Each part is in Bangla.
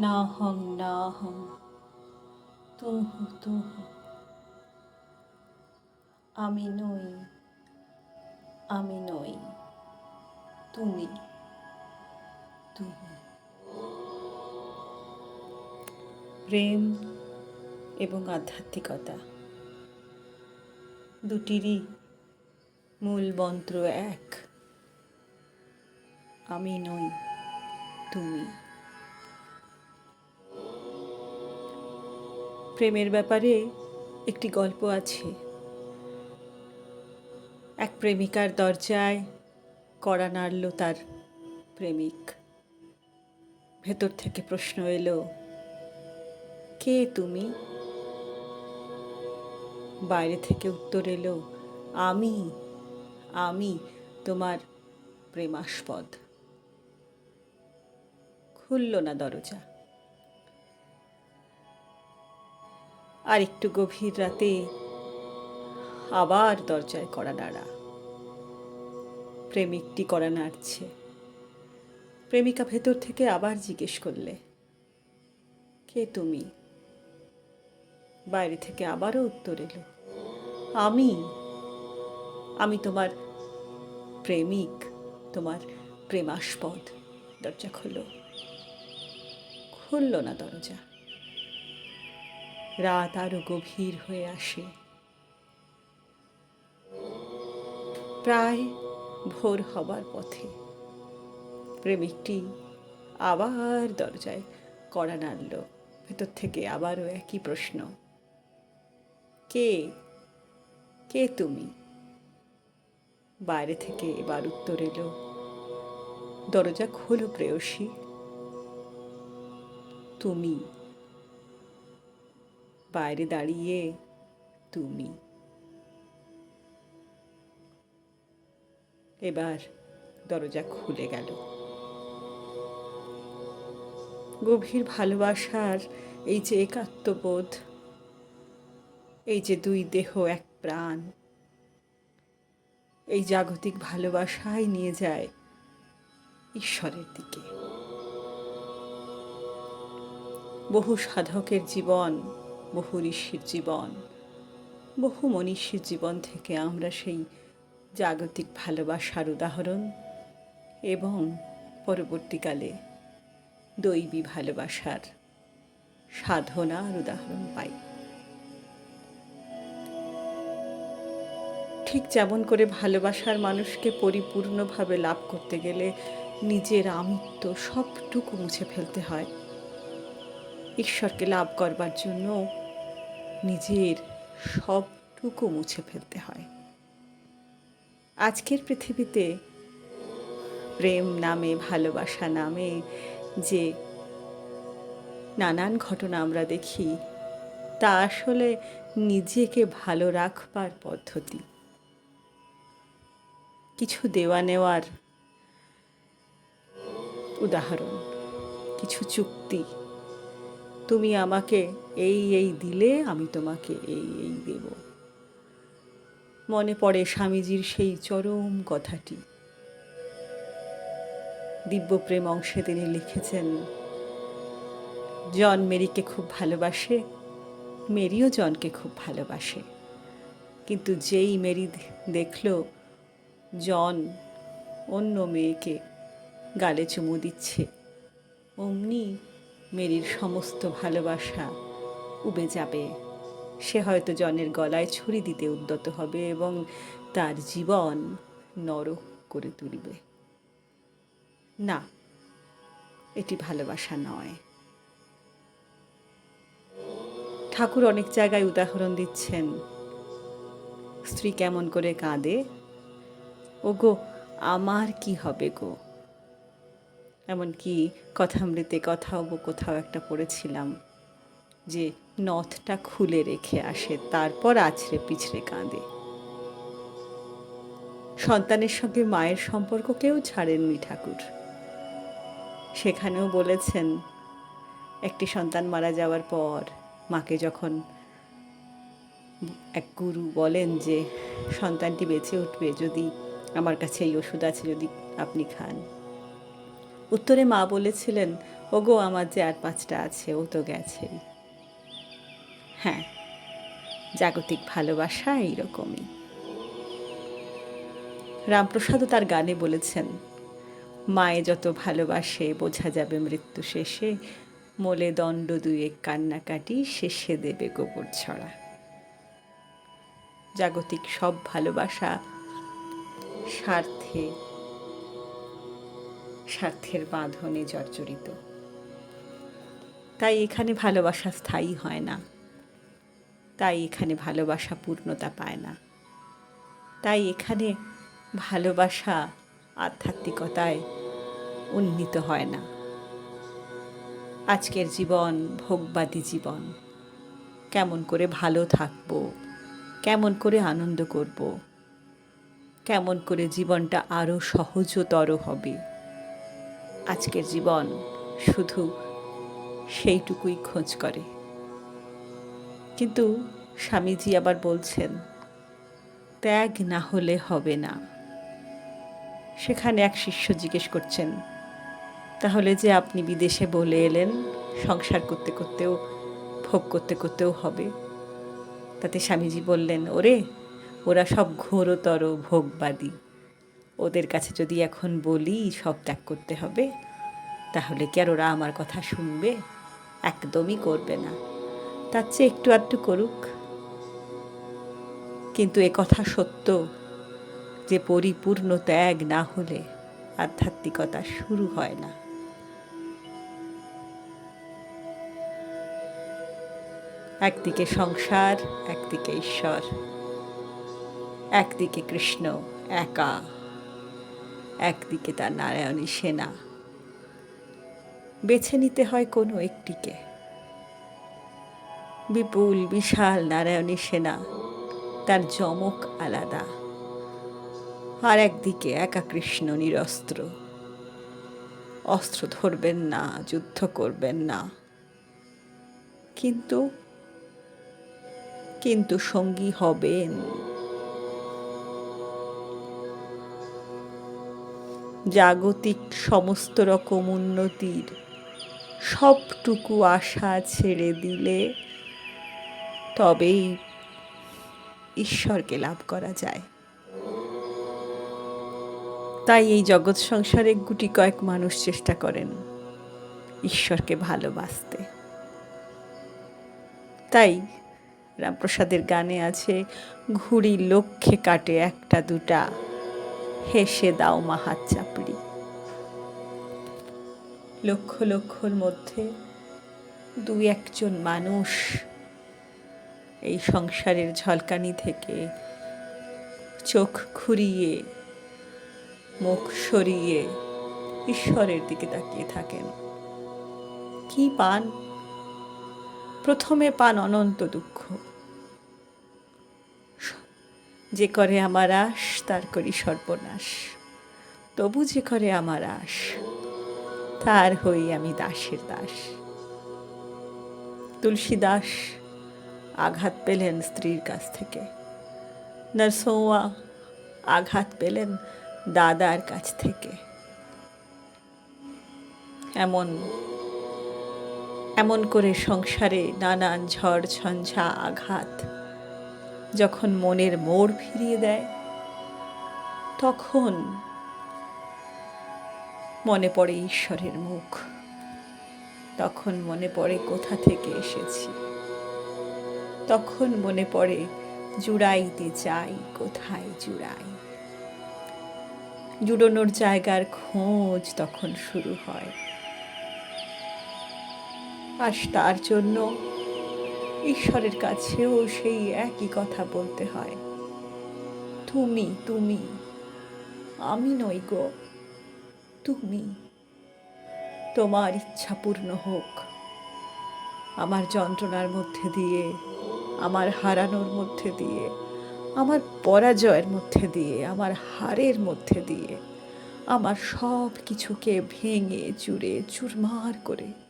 নাহং নাহং, তুহু তুহু। আমি নই আমি নই, তুমি তুমি। প্রেম এবং আধ্যাত্মিকতা দুটিরই মূল মন্ত্র এক। আমি নই, তুমি। প্রেমের ব্যাপারে একটি গল্প আছে। এক প্রেমিকার দরজায় কড়া নাড়ল তার প্রেমিক। ভেতর থেকে প্রশ্ন এলো, কে তুমি? বাইরে থেকে উত্তর এলো, আমি আমি তোমার প্রেমাস্পদ। খুলল না দরজা। আর একটু গভীর রাতে আবার দরজায় কড়া নাড়া। প্রেমিকটি কড়া নাড়ছে। প্রেমিকা ভেতর থেকে আবার জিজ্ঞেস করলে, কে তুমি? বাইরে থেকে আবারও উত্তর এলো, আমি। আমি তোমার প্রেমিক, তোমার প্রেমাস্পদ। দরজা খোলো। খুলল না দরজা। রাত আরও গভীর হয়ে আসে। প্রায় ভোর হবার পথে প্রেমিকটি আবার দরজায় কড়া নাড়ল। ভেতর থেকে আবারও একই প্রশ্ন, কে? কে তুমি? বাইরে থেকে এবার উত্তর এলো, দরজা খোলো প্রেয়সী। তুমি বাইরে দাঁড়িয়ে তুমি। এবার দরজা খুলে গেল। গভীর ভালোবাসার এই যে একাত্মবোধ, এই যে দুই দেহ, এক প্রাণ, এই জাগতিক ভালোবাসাই নিয়ে যায় ঈশ্বরের দিকে। বহু সাধকের জীবন বহু ঋষির জীবন, বহু মনীষীর জীবন থেকে আমরা সেই জাগতিক ভালোবাসার উদাহরণ এবং পরবর্তীকালে দৈবী ভালোবাসার সাধনার উদাহরণ পাই। ঠিক যেমন করে ভালোবাসার মানুষকে পরিপূর্ণভাবে লাভ করতে গেলে নিজের আমিত্ব সবটুকু মুছে ফেলতে হয়। ঈশ্বরকে লাভ করবার জন্য নিজের সবটুকু মুছে ফেলতে হয়। আজকের পৃথিবীতে প্রেম নামে, ভালোবাসা নামে যে নানান ঘটনা আমরা দেখি, তা আসলে নিজেকে ভালো রাখবার পদ্ধতি। কিছু দেওয়া নেওয়ার উদাহরণ, কিছু চুক্তি তুমি আমাকে এই এই দিলে আমি তোমাকে এই এই দেব। মনে পড়ে স্বামীজির সেই চরম কথাটি। দিব্যপ্রেম অংশে তিনি লিখেছেন, জন মেরিকে খুব ভালোবাসে, মেরিও জনকে খুব ভালোবাসে। কিন্তু যেই মেরি দেখল জন অন্য মেয়েকে গালে চুমু দিচ্ছে, অমনি মেরির সমস্ত ভালোবাসা উবে যাবে। সে হয়তো জনের গলায় ছুরি দিতে উদ্যত হবে এবং তার জীবন নরক করে তুলবে। না, এটি ভালোবাসা নয়। ঠাকুর অনেক জায়গায় উদাহরণ দিচ্ছেন। স্ত্রী কেমন করে কাঁদে? ও গো আমার কি হবে গো? এমনকি কথামৃতে কথাও কোথাও একটা পড়েছিলাম যে নথটা খুলে রেখে আসে, তারপর আছড়ে পিছড়ে কাঁদে। সন্তানের সঙ্গে মায়ের সম্পর্ককেও ছাড়েননি ঠাকুর। সেখানেও বলেছেন, একটি সন্তান মারা যাওয়ার পর মাকে যখন এক গুরু বলেন যে, সন্তানটি বেঁচে উঠবে, যদি আমার কাছে এই ওষুধ আছে, যদি আপনি খান উত্তরে মা বলেছিলেন, ওগো, আমার যে আর পাঁচটা আছে, ও তো গেছেই। হ্যাঁ জাগতিক ভালোবাসা এইরকমই। রামপ্রসাদও তার গানে বলেছেন, মায়ে যত ভালোবাসে, বোঝা যাবে মৃত্যু শেষে। মোলে দণ্ড দুয়েক কান্নাকাটি শেষে দেবে গোবর ছড়া। জাগতিক সব ভালোবাসা স্বার্থে স্বার্থের বাঁধনে জর্জরিত। তাই এখানে ভালোবাসা স্থায়ী হয় না। তাই এখানে ভালোবাসা পূর্ণতা পায় না। তাই এখানে ভালোবাসা আধ্যাত্মিকতায় উন্নীত হয় না। আজকের জীবন ভোগবাদী জীবন। কেমন করে ভালো থাকব, কেমন করে আনন্দ করব, কেমন করে জীবনটা আরও সহজতর হবে। আজকের জীবন শুধু সেইটুকুই খোঁজ করে। কিন্তু স্বামীজি আবার বলছেন, ত্যাগ না হলে হবে না। সেখানে এক শিষ্য জিজ্ঞেস করছেন, তাহলে যে আপনি বিদেশে বলে এলেন, সংসার করতে করতেও, ভোগ করতে করতেও হবে? তাতে স্বামীজি বললেন, ওরে, ওরা সব ঘোরতর ভোগবাদী। ওদের কাছে যদি এখন বলি সব ত্যাগ করতে হবে, তাহলে কি আর ওরা আমার কথা শুনবে? একদমই করবে না। তার চেয়ে একটু আধটু করুক। কিন্তু এ কথা সত্য যে পরিপূর্ণ ত্যাগ না হলে আধ্যাত্মিকতা শুরু হয় না। একদিকে সংসার, একদিকে ঈশ্বর, একদিকে কৃষ্ণ, একা। একদিকে তার নারায়ণী সেনা। বেছে নিতে হয় কোনো একটিকে। বিপুল, বিশাল নারায়ণী সেনা, তার জমক আলাদা। আর একদিকে একা কৃষ্ণ নিরস্ত্র। অস্ত্র ধরবেন না, যুদ্ধ করবেন না। কিন্তু কিন্তু সঙ্গী হবেন। জাগতিক সমস্ত রকম উন্নতির সবটুকু আশা ছেড়ে দিলে তবেই ঈশ্বরকে লাভ করা যায়। তাই এই জগৎ সংসারে গুটি কয়েক মানুষ চেষ্টা করেন ঈশ্বরকে ভালোবাসতে। তাই রামপ্রসাদের গানে আছে, ঘুড়ি লক্ষ্যে কাটে একটা দুটা। হেসে দাও মাহাত চাপড়ি। লক্ষ লক্ষর মধ্যে দু একজন মানুষ এই সংসারের ঝলকানি থেকে চোখ ঘুরিয়ে মুখ সরিয়ে ঈশ্বরের দিকে তাকিয়ে থাকেন। কি পান? প্রথমে পান অনন্ত দুঃখ। যে করে আমার আশ, তার করি সর্বনাশ। তবু যে করে আমার আশ, তার হই আমি দাসের দাস। তুলসী দাস আঘাত পেলেন স্ত্রীর কাছ থেকে। নরসৌয়া আঘাত পেলেন দাদার কাছ থেকে। এমন এমন করে সংসারে নানান ঝড়, ঝঞ্ঝা, আঘাত যখন মনের মোড় ফিরিয়ে দেয়, তখন মনে পড়ে ঈশ্বরের মুখ। তখন মনে পড়ে কোথা থেকে এসেছি। তখন মনে পড়ে জুড়াইতে চাই, কোথায় জুড়াই। জুড়োনোর জায়গার খোঁজ তখন শুরু হয়। আর তার জন্য ঈশ্বরের কাছেও সেই একই কথা বলতে হয়। তুমি তুমি, আমি নই গো, তুমি। তোমার ইচ্ছা পূর্ণ হোক, আমার যন্ত্রণার মধ্যে দিয়ে, আমার হারানোর মধ্যে দিয়ে, আমার পরাজয়ের মধ্যে দিয়ে, আমার হারের মধ্যে দিয়ে, আমার সব কিছুকে ভেঙে, চুরে, চুরমার করে।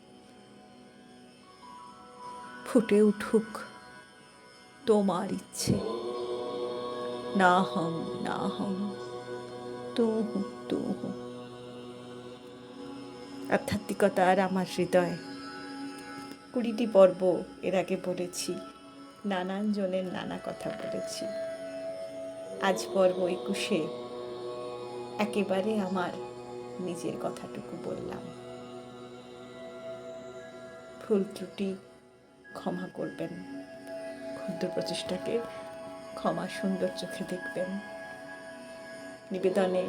ফুটে উঠুক তোমার ইচ্ছে। না হম না হম তু তু আধ্যাত্মিকতা আর আমার হৃদয়। কুড়িটি পর্ব এর আগে বলেছি নানান জনের নানা কথা বলেছি। আজ পর্ব একুশে, একেবারে আমার নিজের কথাটুকু বললাম। ভুল ত্রুটি ক্ষমা করবেন। ক্ষুদ্র প্রচেষ্টাকে ক্ষমা সুন্দর চোখে দেখবেন। নিবেদনে